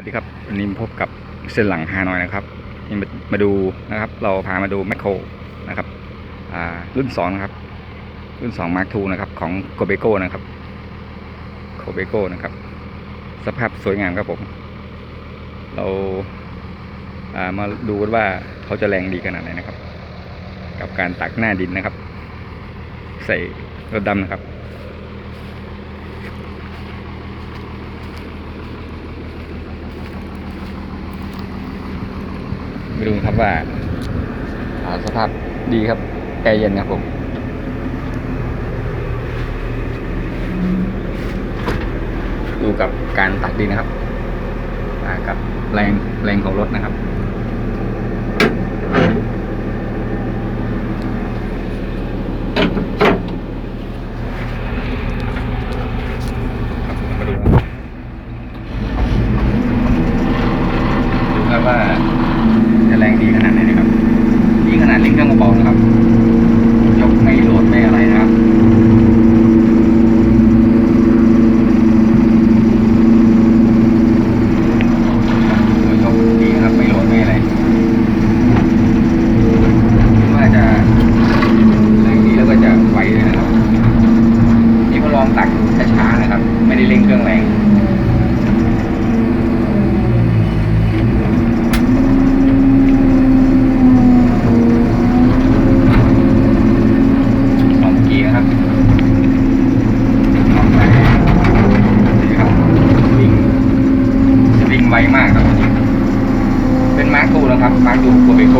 วัสดีครับวันนี้พบกับเส้นหลังฮานอยนะครับนี่มามาดูนะครับ เราพามาดูแมคโครนะครับรุ่นสองนะครับ รุ่นสองมาร์คทูนะครับ ของโกเบโก้นะครับโกเบโก้นะครับ สภาพสวยงามครับผม เราามาดูกันว่าเขาจะแรงดีขนาดไหนนะครับ กับการตักหน้าดินนะครับ ใส่รถดำนะครับ ไปดูครับว่าสภาพดีครับแอร์เย็นครับผมดูกับการตักดินนะครับกับแรงแรงของรถนะครับดูครับว่า ดีขนาดไหนนะครับ ดีขนาดเล่นเครื่องเบาๆนะครับ ยกไม่โหลดไม่อะไรนะครับยกไม่โหลดไม่อะไรคิดว่าจะแรงดีแล้วก็จะไวด้วยนะครับนี่ก็ลองตักช้าๆนะครับ ไม่ได้เร่งเครื่องแรง มากครับ เป็นมาร์คทูนะครับ มาร์คูโคเบโก